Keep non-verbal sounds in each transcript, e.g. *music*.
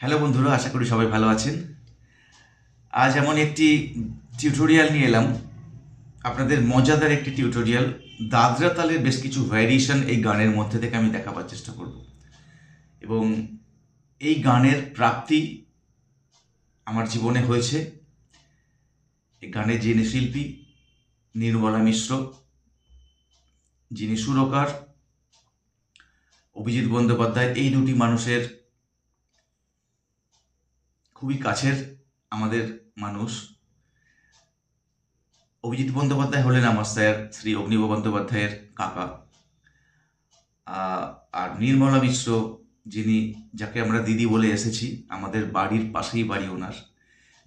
Hello বন্ধুরা, আশা করি সবাই ভালো আছেন। আজ এমন একটি টিউটোরিয়াল নিয়ে এলাম। আপনাদের মজাদার একটি টিউটোরিয়াল দাদরা তালের বেশ কিছু ভ্যারিয়েশন এই গানের মধ্যে থেকে আমি দেখাবার চেষ্টা করব। এবং এই গানের প্রাপ্তি আমার জীবনে হয়েছে। এই গানের যিনি শিল্পী, নির্মলা মিশ্র, যিনি সুরকার, অভিজিৎ বন্দ্যোপাধ্যায়, এই দুটি মানুষের খুবই কাছের আমাদের মানুষ। অভিজিৎ বন্দ্যোপাধ্যায় হলেন আমার স্যার, শ্রী অগ্নিব বন্দ্যোপাধ্যায়ের কাকা। আর নির্মলা মিশ্র, যিনি, যাকে আমরা দিদি বলে এসেছি, আমাদের বাড়ির পাশেই বাড়ি ওনার।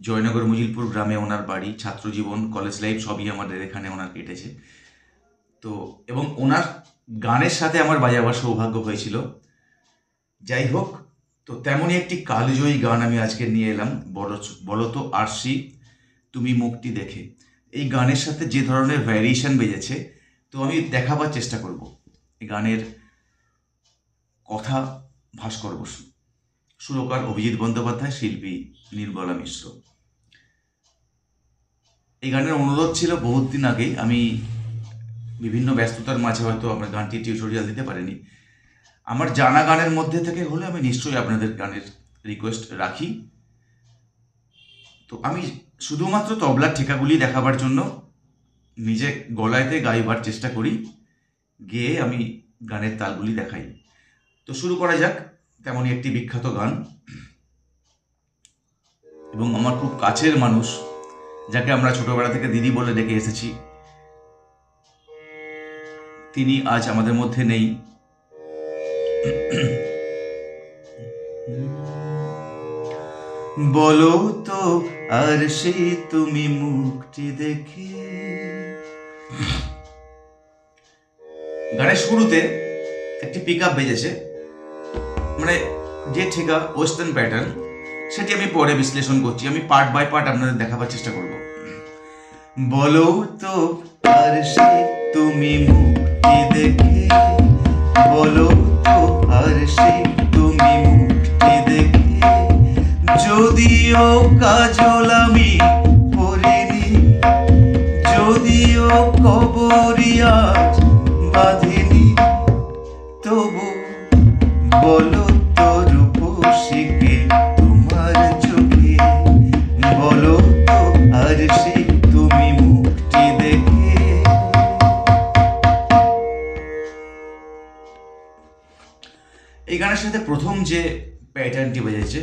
জয়নগর মুজিলপুর গ্রামে ওনার বাড়ি, ছাত্রজীবন, কলেজ লাইফ সবই আমাদের এখানে ওনার কেটেছে। তো, এবং ওনার গানের সাথে আমার বাজাবার সৌভাগ্য হয়েছিল। যাই হোক তো তেমনই একটি কালজয়ী গান আমি আজকে নিয়ে এলাম। বড় বলতো আরশি, তুমি মুক্তি দেখে। এই গানের সাথে যে ধরনের ভ্যারিয়েশন বেজেছে, তো আমি দেখাবার চেষ্টা করব। এই গানের কথা ভাস্কর বসু, সুরকার অভিজিৎ বন্দ্যোপাধ্যায়, শিল্পী নির্মলা মিশ্র। এই গানের অনুরোধ ছিল বহুত দিন আগেই। আমি বিভিন্ন ব্যস্ততার মাঝে হয়তো আমার গানটি টিউটোরিয়াল দিতে পারিনি। আমার জানা গানের মধ্যে থেকে হলে আমি নিশ্চয়ই আপনাদের গানের রিকোয়েস্ট রাখি। তো আমি শুধুমাত্র তবলার ঠেকাগুলি দেখাবার জন্য নিজে গলায়তে গাইবার চেষ্টা করি, গেয়ে আমি গানের তালগুলি দেখাই। তো শুরু করা যাক, তেমনই একটি বিখ্যাত গান। এবং আমার খুব কাছের মানুষ, যাকে আমরা ছোটবেলা থেকে দিদি বলে ডেকে এসেছি, তিনি আজ আমাদের মধ্যে নেই। *clears throat* বলো তো, আর সেই তুমি মুখটি দেখে। গানের শুরুতে একটি পিক আপ বেজেছে। মানে যে ঠিকা ওয়েস্টার্ন প্যাটার্ন সেটি আমি পরে বিশ্লেষণ করছি। আমি পার্ট বাই পার্ট আপনাদের দেখাবার চেষ্টা করব। বলো তো, আর সে তুমি মুক্তি দেখে। বলো তো আর সে তুমি মুক্তি দেখে যদিও কাজল আমি পরিনি যদিও কবরিয়াজ বাঁধিনি। তবু বলো তো রূপসীকে তোমার চোখে? বলো তো আর যে প্যাটার্নটি বেজেছে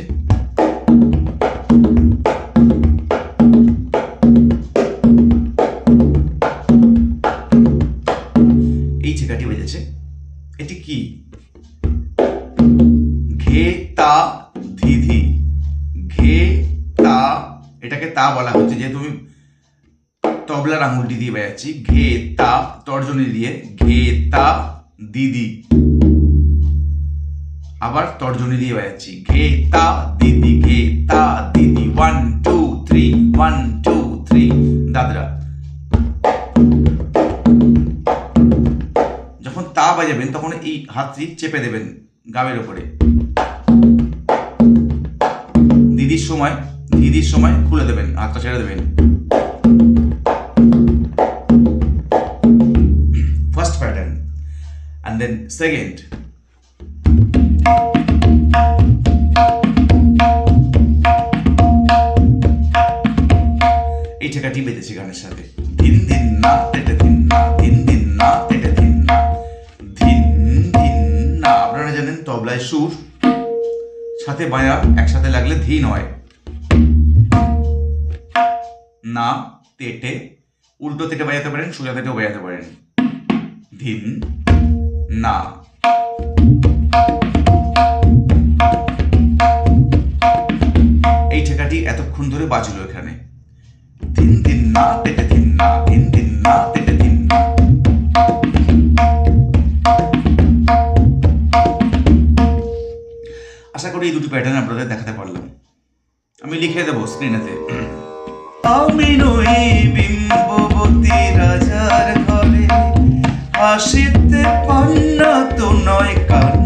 এই ছেকাটি বেজেছে এটি কি? ঘে তা ঘে তা এটাকে তা বলা হচ্ছে, যেহেতু আমি তবলার আঙুলটি দিয়ে বেজাচ্ছি ঘে তা তর্জনী দিয়ে ঘে তা দিদি আবার তর্জনী দিয়ে বাজাচ্ছি। ঘে তা দিদি ঘে তা দিদি one two three one two three Dadra, যখন তা বাজাবেন, তখন এই হাতটি চেপে দেবেন গাবের ওপরে দিদির সময় দিদির সময় খুলে দেবেন, হাতটা ছেড়ে দেবেন। First pattern and then second ঠেকাটি বেঁধেছে গানের সাথে। দিন না তেটে দিন না দিন দিন না দিন না দিন না। আপনারা জানেন তবলায় সুর, সাথে বায়া, একসাথে লাগলে ধি হয়। না তেটে উল্টো থেকে বাজাতে পারেন, সোজা থেকেও বাজাতে পারেন। ধিন, না। এই ঠেকাটি এতক্ষণ ধরে বাজলো এখানে। না তেটে দিন না দিন না তেটে দিন আশা করি এই দুটি প্যাটার্ন আপনাদের দেখাতে পারলাম। আমি লিখে দেবো স্ক্রিনেতে আমি নই বিম্ববতী রাজার ঘরে। হাসিতে পান্না তো নয় কান্না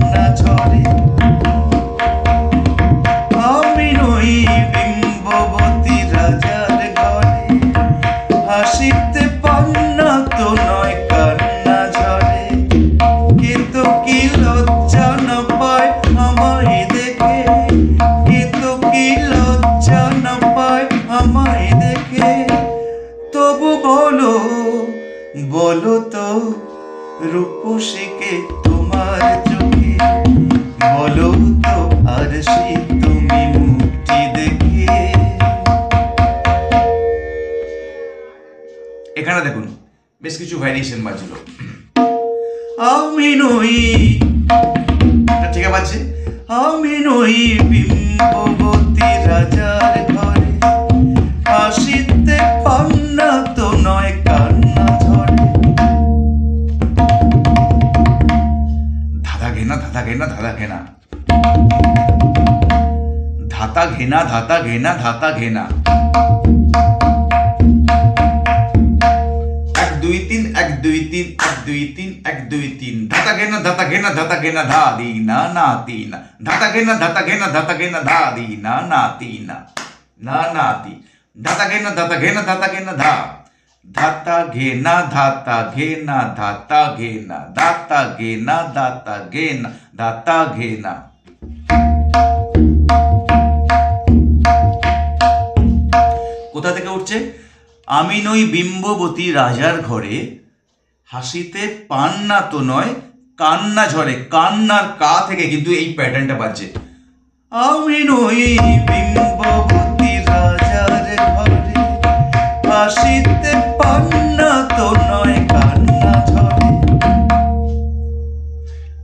ধাঁধা ঘেনা ধাঁধা ঘেনা ধাঁধা ঘেনা। ধাতা ঘেনা ধাতা ঘেনা ধাতা ঘেনা। এক, দুই, তিন, এক, দুই, তিন, এক, দুই, তিন এক দুই তিন ধাতা ঘেনা ধাতা ঘেনা ধাতা ঘেনা ধা দি না না তি না ধাতা ঘেনা ধাতা ঘেনা ধাতা ঘেনা ধা দি না না তি না না না তি ধাতা ঘেনা ধাতা ঘেনা ধাতা ঘেনা ধা ধাতা ঘেনা ধাতা ঘেনা ধাতা ঘেনা দাতা ঘেনা দাতা ঘেনা দাতা ঘেনা কোথা থেকে উঠছে আমি নই বিম্ববতী রাজার ঘরে হাসিতে পান্না তো নয়, কান্না ঝরে। কান্নার কা থেকে কিন্তু এই প্যাটার্নটা বাজছে। আমি নই রাজার ঘরে, হাসিতে পান্না তো নয়, কান্না ঝরে।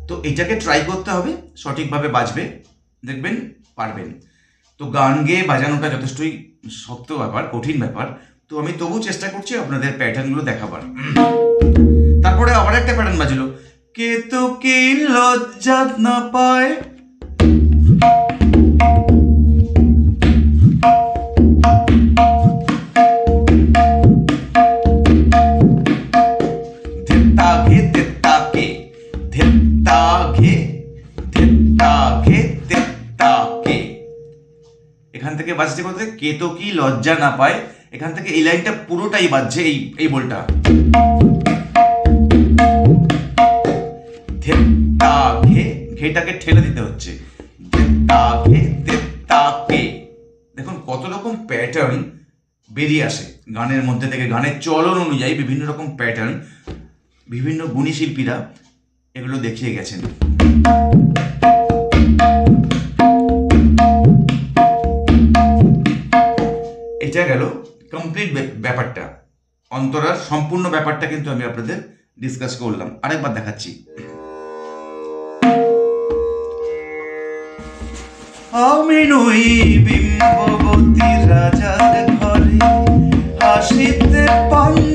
তো এটাকে ট্রাই করতে হবে, সঠিকভাবে বাজবে, দেখবেন, পারবেন। তো গান গেয়ে বাজানোটা যথেষ্টই শক্ত ব্যাপার, কঠিন ব্যাপার। তো আমি তবু চেষ্টা করছি আপনাদের প্যাটার্নগুলো দেখাবার। তারপরে আবার একটা প্যাটার্ন বাজলো। কে লজ্জা না পায়? এখান থেকে বাজছে কোথায়? কে তো কি লজ্জা না পায়? এখান থেকে এই লাইনটা পুরোটাই বাজছে এই এই বলটা। ঘেটাকে ঠেলে দিতে হচ্ছে। দেখুন কত রকম প্যাটার্ন বেরিয়ে আসে গানের মধ্যে থেকে। গানের চলন অনুযায়ী বিভিন্ন রকম প্যাটার্ন বিভিন্ন গুণী শিল্পীরা এগুলো দেখিয়ে গেছেন। এটা গেল কমপ্লিট ব্যাপারটা। অন্তরার সম্পূর্ণ ব্যাপারটা কিন্তু আমি আপনাদের ডিসকাস করলাম। আরেকবার দেখাচ্ছি। আমি নই বিম্ববতী রাজার ঘরে। হাসিতে পান্না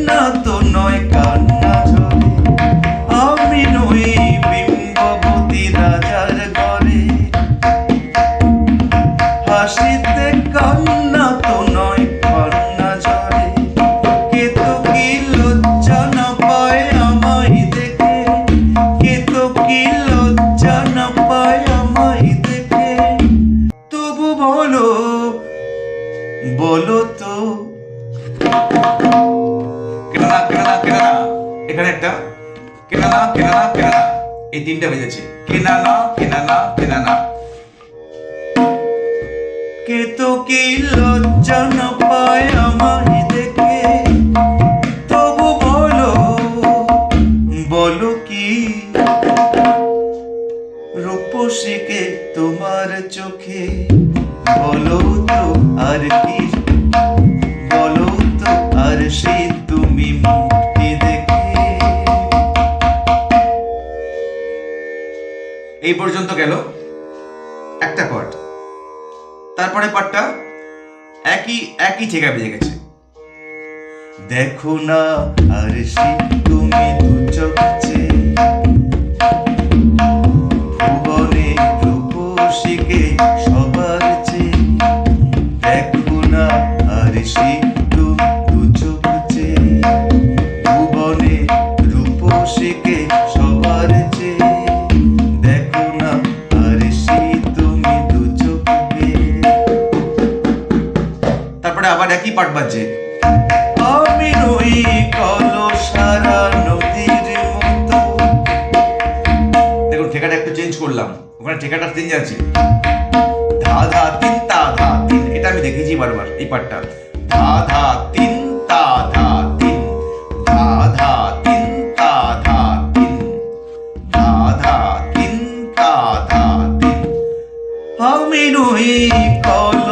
এখানে একটা কেনা না কেনা না কেনা না এই তিনটা বেজেছে। কেনা না কেনা না কেনা না কে তো কি লজ্জা পায় দেখে? তবু বলো বলো কি? রূপসীকে তোমার চোখে? বলো তো আর কি এই পর্যন্ত গেল। একটা পট তারপরে পার্টটা একই একই ঠেকা বেজে গেছে। দেখো না আর তুমি দু পাট বাজছে আমি নই কলো সারা নদীর মতো। দেখুন ঠেকাটা একটু চেঞ্জ করলাম। ওখানে ঠেকাটা চেঞ্জ আছে। ধা ধা তিন তা ধা তিন। এটা আমি দেখেছি বারবার এই পাটটা। ধা ধা তিন তা ধা তিন। ধা ধা তিন তা ধা তিন। ধা ধা তিন তা ধা তিন। আমি নই কলসারা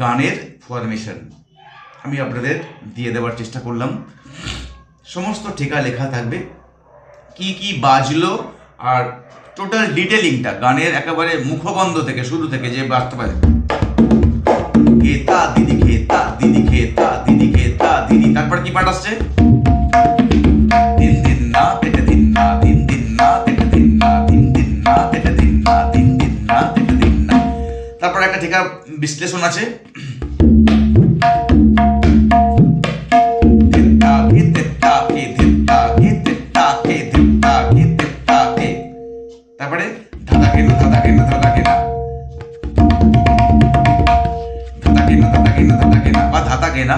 গানের ফরমেশন আমি আপনাদের দিয়ে দেওয়ার চেষ্টা করলাম। সমস্ত ঠিকা লেখা থাকবে। কি কি বাজলো আর টোটাল ডিটেলিংটা গানের একেবারে মুখবন্ধ থেকে শুরু থেকে যে বাজতে পারে। খেতা দিদি খেতা দিদি খেতা দিদি খেতা দিদি, তারপর কি পাঠ আসছে? ধিত্তা ঘি। তারপরে ধাঁধা কেন ধাঁধা কেন ধাঁধা কেনা ধাঁধা কেনা ধাঁধা কেনা ধাঁধা কেনা বা ধাতা ঘেনা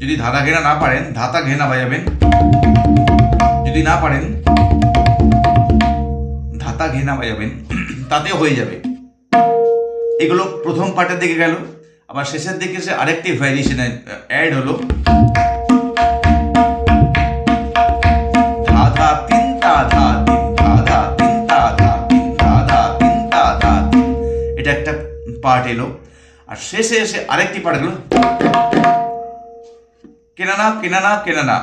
যদি ধাঁধা ঘেনা না পারেন ধাতা ঘেনা বাজাবেন। যদি না পারেন ধাতা ঘেনা বাজাবেন। তাতে হয়ে যাবে। এগুলো প্রথম পার্টের দিকে গেল। আবার শেষের দিকে সে আরেকটি ভ্যারিয়েশন অ্যাড হলো। ধাধা তিন ধাধা তিন ধাধা তিন তিন এটা একটা পার্ট এলো। আর শেষে এসে আরেকটি পার্ট গেল। কেনানা কেনানা কেনানা।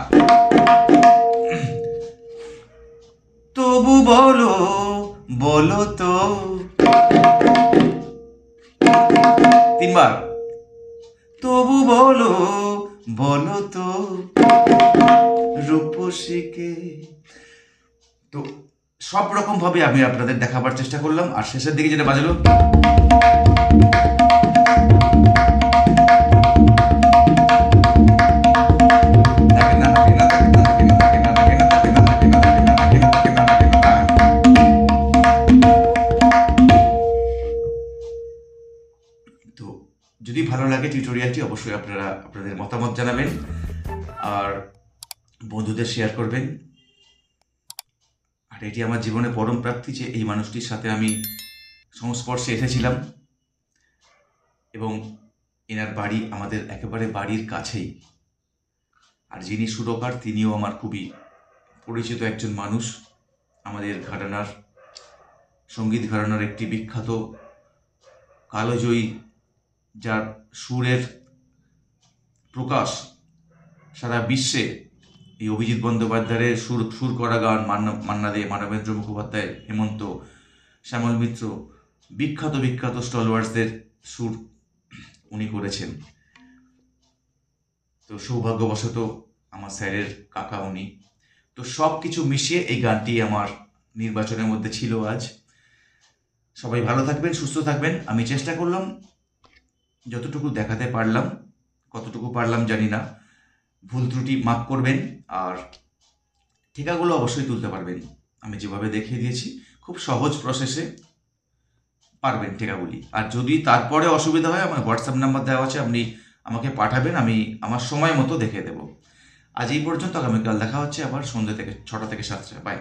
তবু বলো বলো তো। তিনবার। তবু বলো বলো তো, রূপসীকে। তো সব রকম ভাবে আমি আপনাদের দেখাবার চেষ্টা করলাম। আর শেষের দিকে যেটা বাজলো অবশ্যই আপনারা আপনাদের মতামত জানাবেন আর বন্ধুদের শেয়ার করবেন। আর এটি আমার জীবনে পরম প্রাপ্তি যে এই মানুষটির সাথে আমি সংস্পর্শে এসেছিলাম এবং এনার বাড়ি আমাদের একেবারে বাড়ির কাছেই। আর যিনি সুরকার তিনিও আমার খুবই পরিচিত একজন মানুষ। আমাদের ঘরানার, সংগীত ঘরানার একটি বিখ্যাত কালোজয়ী যার সুরের প্রকাশ, সারা বিশ্বে এই অভিজিৎ বন্দ্যোপাধ্যায়ের সুর সুর করা গান মান্না মান্না দে, মানবেন্দ্র মুখোপাধ্যায়, হেমন্ত, শ্যামল মিত্র, বিখ্যাত বিখ্যাত স্টলওয়ার্সদের সুর উনি করেছেন। তো সৌভাগ্যবশত আমার স্যারের কাকা উনি। তো সব কিছু মিশিয়ে এই গানটি আমার নির্বাচনের মধ্যে ছিল আজ। সবাই ভালো থাকবেন, সুস্থ থাকবেন। আমি চেষ্টা করলাম, যতটুকু দেখাতে পারলাম কতটুকু পারলাম জানি না। ভুল ত্রুটি মাফ করবেন আর ঠিকাগুলো অবশ্যই তুলতে পারবেন। আমি যেভাবে দেখিয়ে দিয়েছি, খুব সহজ প্রসেসে পারবেন ঠিকাগুলি আর যদি তারপরে অসুবিধা হয়, আমার হোয়াটসঅ্যাপ নাম্বার দেওয়া আছে, আপনি আমাকে পাঠাবেন, আমি আমার সময় মতো দেখে দেবো। আজ এই পর্যন্ত, আগামীকাল দেখা হচ্ছে আবার সন্ধ্যে থেকে, ছটা থেকে সাতটা। বাই